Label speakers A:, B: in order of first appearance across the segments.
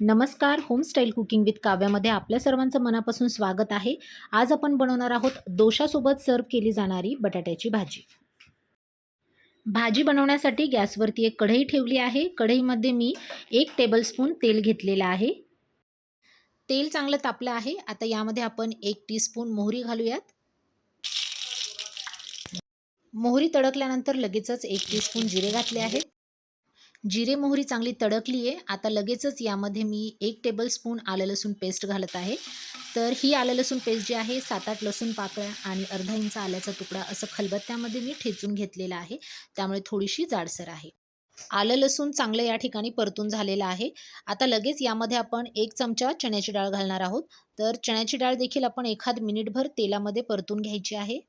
A: नमस्कार होमस्टाईल cooking with काव्यामध्ये आपल्या सर्वांचं मनापासून स्वागत आहे. आज आपण बनवणार आहोत दोशासोबत सर्व केली जाणारी बटाट्याची भाजी. भाजी बनवण्यासाठी गॅसवरती एक कढई ठेवली आहे. कढईमध्ये मी एक टेबलस्पून तेल घेतलेलं आहे. तेल चांगलं तापलं आहे. आता यामध्ये आपण एक टीस्पून मोहरी घालूयात. मोहरी तडकल्यानंतर लगेचच एक टीस्पून जिरे घातले आहेत. जिरे मोहरी चांगली तडकली आहे. आता लगेचच यामध्ये मी एक टेबलस्पून आलं लसूण पेस्ट घालत आहे. तर ही आलं लसूण पेस्ट जी आहे सात आठ लसूण पाकळ्या आणि अर्धा इंच आल्याचा तुकडा असं खलबत्त्यामध्ये मी ठेचून घेतलेला आहे. त्यामुळे थोडीशी जाडसर आहे. आलं लसूण चांगलं या ठिकाणी परतून झालेलं आहे. आता लगेच यामध्ये आपण एक चमचा चण्याची डाळ घालणार आहोत. तर चण्याची डाळ देखील आपण एखाद मिनिटभर तेलामध्ये परतून घ्यायची आहे.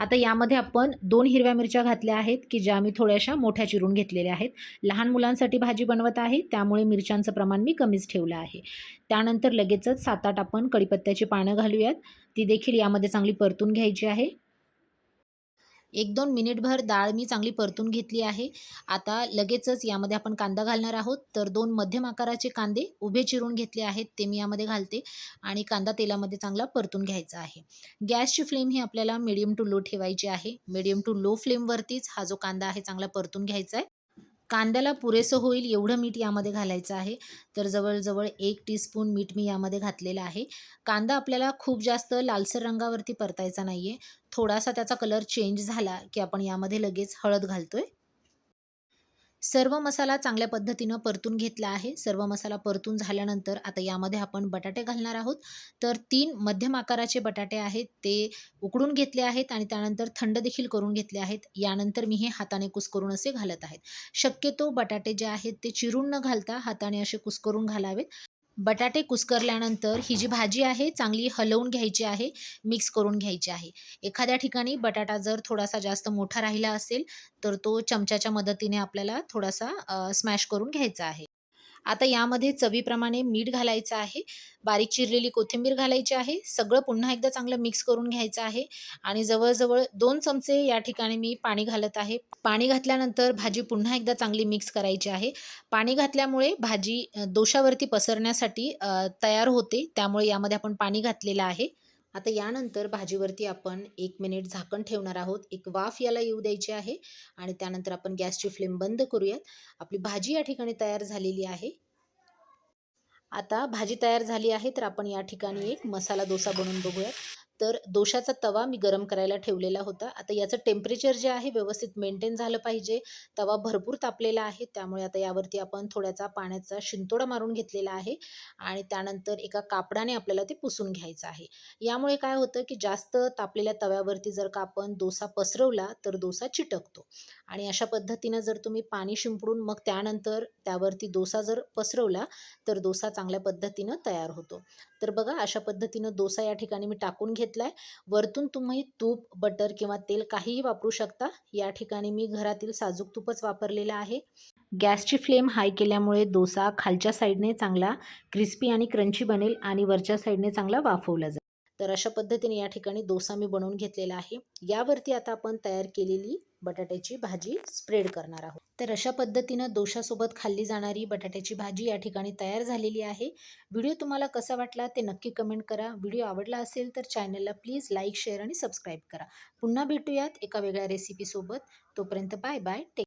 A: आता यामध्ये आपण दोन हिरव्या मिरच्या घातल्या आहेत की ज्या मी थोड्याशा मोठ्या चिरून घेतलेल्या आहेत. लहान मुलांसाठी भाजी बनवत आहे त्यामुळे मिरच्यांचं प्रमाण मी कमीच ठेवलं आहे. त्यानंतर लगेचच सात आठ आपण कढीपत्त्याची पानं घालूयात. ती देखील यामध्ये चांगली परतून घ्यायची आहे. एक दोन मिनिटभर डाळ मी चांगली परतून घेतली आहे. आता लगेचच यामध्ये आपण कांदा घालणार आहोत. तर दोन मध्यम आकाराचे कांदे उभे चिरून घेतले आहेत. ते मी यामध्ये घालते आणि कांदा तेलामध्ये चांगला परतून घ्यायचा आहे. गॅसची फ्लेम ही आपल्याला मिडियम टू लो ठेवायची आहे. मिडियम टू लो फ्लेमवरतीच हा जो कांदा आहे चांगला परतून घ्यायचा आहे. कांद्याला पुरेसं होईल एवढं मीठ यामध्ये घालायचं आहे. तर जवळजवळ एक टीस्पून मीठ मी यामध्ये घातलेलं आहे. कांदा आपल्याला खूप जास्त लालसर रंगावरती परतायचा नाही आहे थोडासा त्याचा कलर चेंज झाला की आपण यामध्ये लगेच हळद घालतो आहे सर्व मसाला चांगल्या पद्धतीनं परतून घेतला आहे. सर्व मसाला परतून झाल्यानंतर आता यामध्ये आपण बटाटे घालणार आहोत. तर तीन मध्यम आकाराचे बटाटे आहेत. ते उकडून घेतले आहेत आणि त्यानंतर थंड देखील करून घेतले आहेत. यानंतर मी हे हाताने कुस्करून असे घालत आहेत. शक्यतो बटाटे जे आहेत ते चिरून न घालता हाताने असे कुस्करून घालावेत. बटाटे कुस्करल्यानंतर ही जी भाजी आहे चांगली हलवून घ्यायची आहे मिक्स करून घ्यायची आहे. एखाद्या ठिकाणी बटाटा जर थोडासा जास्त मोठा राहिला असेल तर तो चमच्याच्या मदतीने आपल्याला थोडासा स्मॅश करून घ्यायचा आहे. आता यामध्ये चवीप्रमाणे मीठ घालायचं आहे बारीक चिरलेली कोथिंबीर घालायची आहे सगळं पुन्हा एकदा चांगलं मिक्स करून घ्यायचं आहे आणि जवळजवळ दोन चमचे या ठिकाणी मी पाणी घालत आहे. पाणी घातल्यानंतर भाजी पुन्हा एकदा चांगली मिक्स करायची आहे. पाणी घातल्यामुळे भाजी दोशावरती पसरण्यासाठी तयार होते त्यामुळे यामध्ये आपण पाणी घातलेलं आहे. आता यानंतर भाजीवरती आपण एक मिनिट झाकण ठेवणार आहोत. एक वाफ याला येऊ द्यायची आहे आणि त्यानंतर आपण गॅसची फ्लेम बंद करूयात. आपली भाजी या ठिकाणी तयार झालेली आहे. आता भाजी तयार झाली आहे तर आपण या ठिकाणी एक मसाला डोसा बनवून बघूयात. तर दोशाचा तवा मी गरम करायला ठेवलेला होता. आता याचं टेम्परेचर जे आहे व्यवस्थित मेंटेन झालं पाहिजे. तवा भरपूर तापलेला आहे. त्यामुळे आता यावरती आपण थोड्याचा पाण्याचा शिंतोडा मारून घेतलेला आहे आणि त्यानंतर एका कापडाने आपल्याला ते पुसून घ्यायचं आहे. यामुळे काय होतं की जास्त तापलेल्या तव्यावरती जर का आपण डोसा पसरवला तर डोसा चिटकतो. आणि अशा पद्धतीनं जर तुम्ही पाणी शिंपडून मग त्यानंतर त्यावरती डोसा जर पसरवला तर डोसा चांगल्या पद्धतीनं तयार होतो. तर बघा अशा पद्धतीनं डोसा या ठिकाणी मी टाकून घेत घेतला आहे वरतून तुम्ही तूप बटर किंवा तेल काहीही वापरू शकता. या ठिकाणी मी घरातील साजूक तूपच वापरलेलं आहे. गॅसची फ्लेम हाय केल्यामुळे डोसा खालच्या साईडने चांगला क्रिस्पी आणि क्रंची बनेल आणि वरच्या साईडने चांगला वाफवला जाईल. तर अशा पद्धतीने या ठिकाणी डोसा मी बनवून घेतलेला आहे. यावरती आता आपण तयार केलेली बटाट्याची भाजी स्प्रेड करणार आहोत. तर अशा पद्धतीनं दोशासोबत खाल्ली जाणारी बटाट्याची भाजी या ठिकाणी तयार झालेली आहे. व्हिडिओ तुम्हाला कसा वाटला ते नक्की कमेंट करा. व्हिडिओ आवडला असेल तर चॅनलला प्लीज लाईक शेअर आणि सबस्क्राईब करा. पुन्हा भेटूयात एका वेगळ्या रेसिपीसोबत तोपर्यंत बाय बाय. टेक